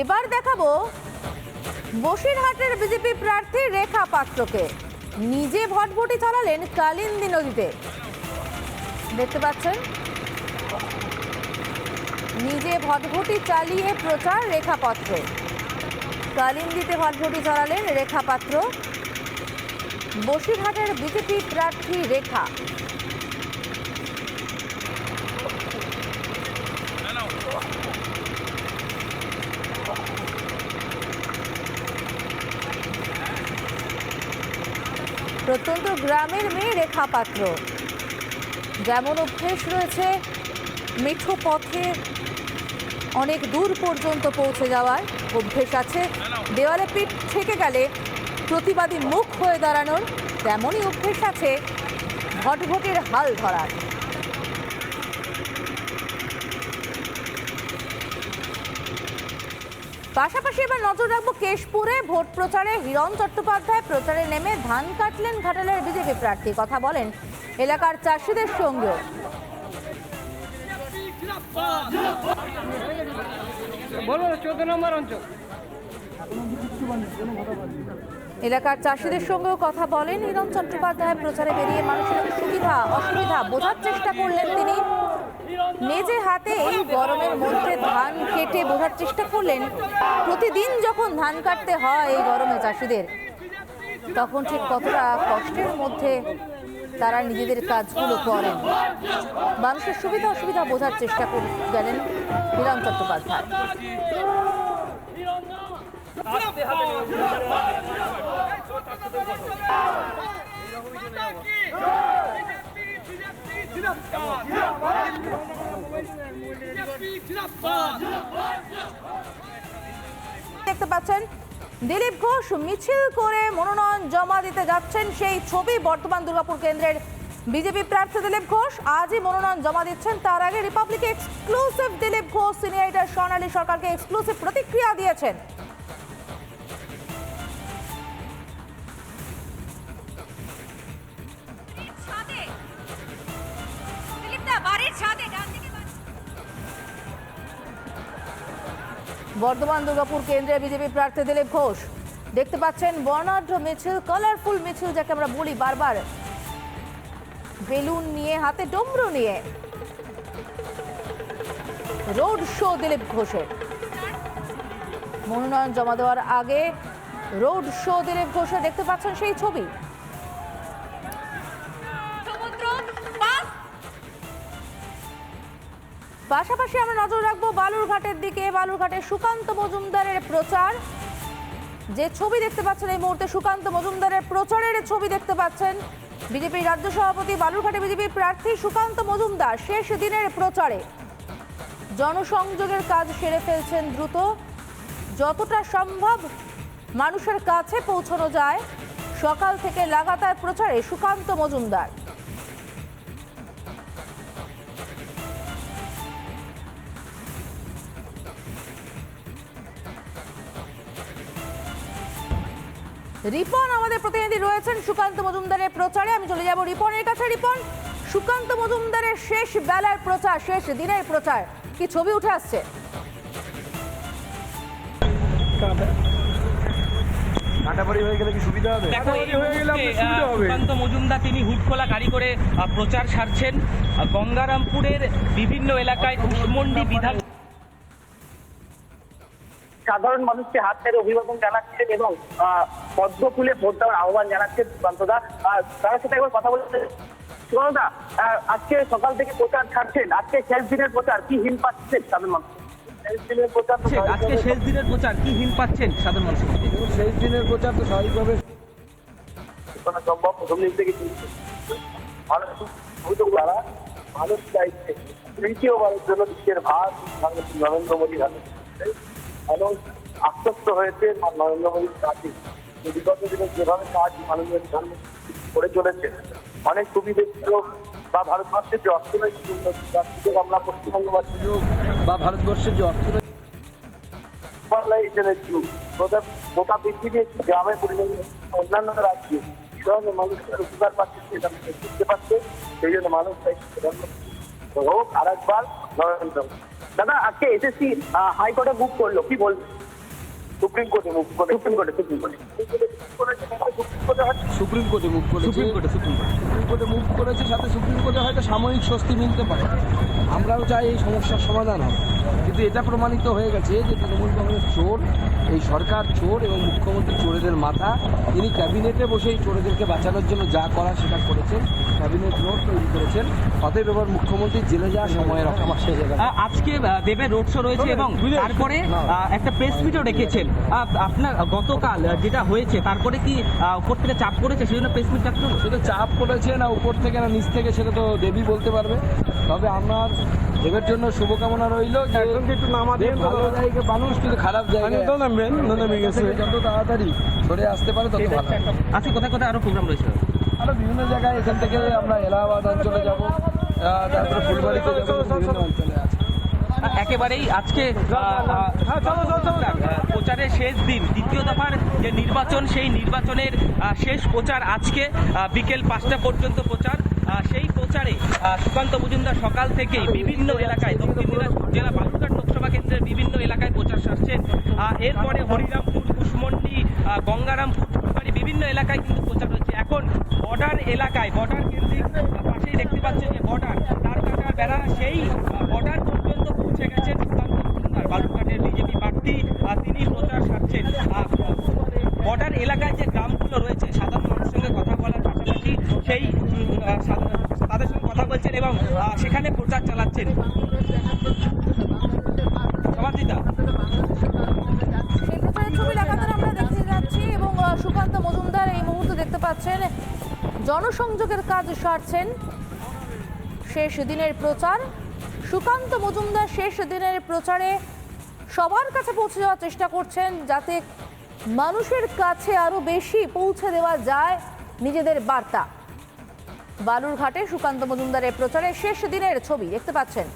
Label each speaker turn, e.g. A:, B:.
A: এবার দেখাবো বসিরহাটের বিজেপি প্রার্থী রেখা পাত্রকে। নিজে ভটভটি চালালেন কালিন্দী নদীতে। দেখতে পাচ্ছেন? নিজে ভটভটি চালিয়ে প্রচার রেখা পাত্র। কালিন্দিতে ভটভটি চালালেন রেখা পাত্র। বসিরহাটের বিজেপি প্রার্থী রেখা। প্রত্যন্ত গ্রামের মেয়ে রেখা পাত্র। যেমন অভ্যেস রয়েছে, মিঠো পথে অনেক দূর পর্যন্ত পৌঁছে যাওয়ার অভ্যেস আছে। দেওয়ালে পিঠ থেকে গেলে প্রতিবাদী মুখ হয়ে দাঁড়ানোর তেমনই অভ্যেস আছে। ভটভটির হাল ধরার। পাশাপাশি এবার নজর রাখব কেশপুরে। ভোট প্রচারে হিরণ চট্টোপাধ্যায় প্রচারে নেমে ধান কাটলেন ঘাটালের বিজেপি প্রার্থী। কথা বলেন এলাকার চাষিদের সঙ্গেও।
B: বলো চোদ্দ নম্বর অঞ্চল।
A: এলাকার চাষিদের সঙ্গেও কথা বলেন হিরণ চট্টোপাধ্যায়। প্রচারে বেরিয়ে মানুষের সুবিধা অসুবিধা বোঝার চেষ্টা করলেন তিনি। নিজে হাতে এই গরমের মধ্যে ধান কেটে বোঝার চেষ্টা করলেন, প্রতিদিন যখন ধান কাটতে হয় এই গরমে চাষিদের, তখন ঠিক কতটা কষ্টের মধ্যে তারা নিজেদের কাজগুলো করেন। মানুষের সুবিধা অসুবিধা বোঝার চেষ্টা গেলেন হিরণ চট্টোপাধ্যায়। দেখতে পাচ্ছেন। দিলীপ ঘোষ মিছিল করে মনোনয়ন জমা দিতে যাচ্ছেন সেই ছবি বর্তমান দুর্গাপুর কেন্দ্রের বিজেপি প্রার্থী দিলীপ ঘোষ। আজই মনোনয়ন জমা দিচ্ছেন। তার আগে Republic exclusive Dilip Ghosh, senior Sonali সরকারকে এক্সক্লুসিভ প্রতিক্রিয়া দিয়েছেন। বর্ধমান দুর্গাপুর কেন্দ্রে বিজেপি প্রার্থী দিলীপ ঘোষ। দেখতে পাচ্ছেন বর্ণাঢ্য মিছিল কালারফুল মিছিল যাকে আমরা বলি বারবার। বেলুন নিয়ে, হাতে ডমরু নিয়ে। রোড শো দিলীপ ঘোষের। মনোনয়ন জমা দেওয়ার আগে রোড শো দিলীপ ঘোষের দেখতে পাচ্ছেন সেই ছবি। পাশাপাশি আমরা নজর রাখব বালুরঘাটের দিকে। বালুরঘাটে সুকান্ত মজুমদারের প্রচার। যে ছবি দেখতে পাচ্ছেন এই মুহূর্তে সুকান্ত মজুমদারের প্রচারের ছবি দেখতে পাচ্ছেন বিজেপির রাজ্য সভাপতি, বালুরঘাটে বিজেপির প্রার্থী সুকান্ত মজুমদার শেষ দিনের প্রচারে। জনসংযোগের কাজ সেরে ফেলছেন দ্রুত। যতটা সম্ভব মানুষের কাছে পৌঁছানো যায়। সকাল থেকে লাগাতার প্রচারে সুকান্ত মজুমদার। রিপন আমাদের প্রতিনিধি রয়েছেন সুকান্ত মজুমদারের প্রচারে। আমি চলে যাব রিপনের কাছে। রিপন সুকান্ত মজুমদারের শেষ বেলার প্রচার শেষ দিনের প্রচার কি ছবি উঠে আসছে?
C: কাটাবাড়ি হয়ে গেলে কি সুবিধা হবে?
B: দেখো এই মুহূর্তে, আহ, সুকান্ত মজুমদার তিনি হুডখোলা গাড়ি করে প্রচার সারছেন। গঙ্গারামপুরের বিভিন্ন এলাকায় কুশমন্ডি বিধান
D: সাধারণ মানুষকে হাত ধরে অভিবাদন জানাচ্ছেন এবং পদ্ম ফুলে ভোট দেওয়ার আহ্বান জানাচ্ছেন সুকান্তদা। তার সাথে একবার কথা বলতে সুকান্তদা আজকে সকাল থেকে প্রচার ছাড়ছেন। আজকে শেষ দিনের প্রচার কি হিম পাচ্ছেন সাধারণ মানুষ প্রচার
B: আজকে শেষ দিনের প্রচার কি হিম পাচ্ছেন সাধারণ মধ্যে?
C: শেষ দিনের প্রচার তো স্বাভাবিকভাবে
D: সম্ভব প্রথম দিন থেকে। মানুষ মানুষ চাইছে। তৃতীয়বারের জন্য নরেন্দ্র মোদী মানুষ আশ্বস্ত হয়েছে নরেন্দ্র মোদীর কাজে বিগত দিনে যেভাবে কাজ মাননীয় প্রধানমন্ত্রী করে চলেছে অনেক সুবিধে ছিল বা ভারতবর্ষের যে অর্থনৈতিক উন্নতি তার সুযোগ আমরা পশ্চিমবঙ্গবাসী
C: বা ভারতবর্ষের যে অর্থনৈতিক
D: গ্লোবালাইজেশনের যুগ গোটা গোটা পৃথিবীর গ্রামে পরিণত অন্যান্য রাজ্যে কি ধরনের মানুষের উপকার পাচ্ছে সেটা মানুষ বুঝতে পারছে সেই জন্য মানুষ চাইছে হোক আর একবার। দাদা আজকে এসএসসি হাইকোর্টে মুভ করল। কি বল? সুপ্রিম কোর্টে মুভ করে সুপ্রিম কোর্টে সুপ্রিম কোর্টে সুপ্রিম কোর্টে
C: মুভ করে
B: সুপ্রিম কোর্টে সুপ্রিম কোর্টে
C: সুপ্রিম কোর্টে মুভ করেছে সাথে সুপ্রিম কোর্টে হয়তো সাময়িক স্বস্তি মিলতে পারে। আমরাও চাই এই সমস্যার সমাধান হয় কিন্তু এটা প্রমাণিত হয়ে গেছে যে তৃণমূল কংগ্রেস চোর এই সরকার চোর এবং মুখ্যমন্ত্রী চোরেদের মাথা। তিনি ক্যাবিনেটে বসে এই চোরেদেরকে বাঁচানোর জন্য যা করা সেটা করেছেন। ক্যাবিনেট নোট তৈরি করেছেন। অতএব এবার মুখ্যমন্ত্রী জেলে যাওয়ার সময়ের অপেক্ষা। সে জায়গায়
B: আহ, আজকে দেবের রোড শো রয়েছে এবং তারপরে একটা প্রেস মিটও রেখেছেন আপনার গতকাল যেটা হয়েছে তারপরে কি উপর থেকে চাপ করেছে সেই জন্য প্রেস মিট রাখতে হলো
C: সেটা চাপ করেছে না উপর থেকে না নিচ থেকে সেটা তো দেবী বলতে পারবে। তবে আমার দেবের জন্য শুভকামনা রইল যে একটু নামা দেব ভালো জায়গায় মানুষ কিন্তু খারাপ জায়গায় নেমে গেছে। যত তাড়াতাড়ি সরে আসতে পারে তত ভালো
B: আজকে কোথায় কোথায় আরও প্রোগ্রাম রয়েছে?
C: আরও বিভিন্ন জায়গায় এখান থেকে আমরা এলাহাবাদ অঞ্চলে যাব তারপরে ফুলবাড়িতে যাব বিভিন্ন অঞ্চলে আছে।
B: একেবারেই আজকে আহ, প্রচারের শেষ দিন দ্বিতীয় দফার যে নির্বাচন সেই নির্বাচনের শেষ প্রচার আজকে বিকেল পাঁচটা পর্যন্ত প্রচার। সেই প্রচারে সুকান্ত মজুমদার সকাল থেকেই বিভিন্ন এলাকায় দক্ষিণ দিনাজপুর জেলা বালুরঘাট লোকসভা কেন্দ্রের বিভিন্ন এলাকায় প্রচার সারছেন আহ, এরপরে হরিরামপুর, কুশমন্ডি গঙ্গারামপুর ফুলবাড়ি বিভিন্ন এলাকায় কিন্তু প্রচার হচ্ছে। এখন বর্ডার এলাকায়, বর্ডার কেন্দ্রিক পাশেই দেখতে পাচ্ছেন যে বর্ডার, তার কাটার বেড়া সেই বর্ডার পর্যন্ত পৌঁছে গেছেন। বালুরঘাটের বিজেপি প্রার্থী তিনি প্রচার সারছেন। বর্ডার এলাকায় যে গ্রামগুলো রয়েছে, সাধারণ মানুষের সঙ্গে কথা বলার পাশাপাশি সেই তাদের সঙ্গে কথা বলছেন এবং সেখানে প্রচার চালাচ্ছেন। সমাজিতা
A: পাচ্ছেন জনসংযোগের কাজ সারছেন। শেষ দিনের প্রচার। সুকান্ত মজুমদার শেষ দিনের প্রচারে সবার কাছে পৌঁছে যাওয়ার চেষ্টা করছেন যাতে মানুষের কাছে আরও বেশি পৌঁছে দেওয়া যায় নিজেদের বার্তা। বালুরঘাটে সুকান্ত মজুমদারের প্রচারে শেষ দিনের ছবি দেখতে পাচ্ছেন।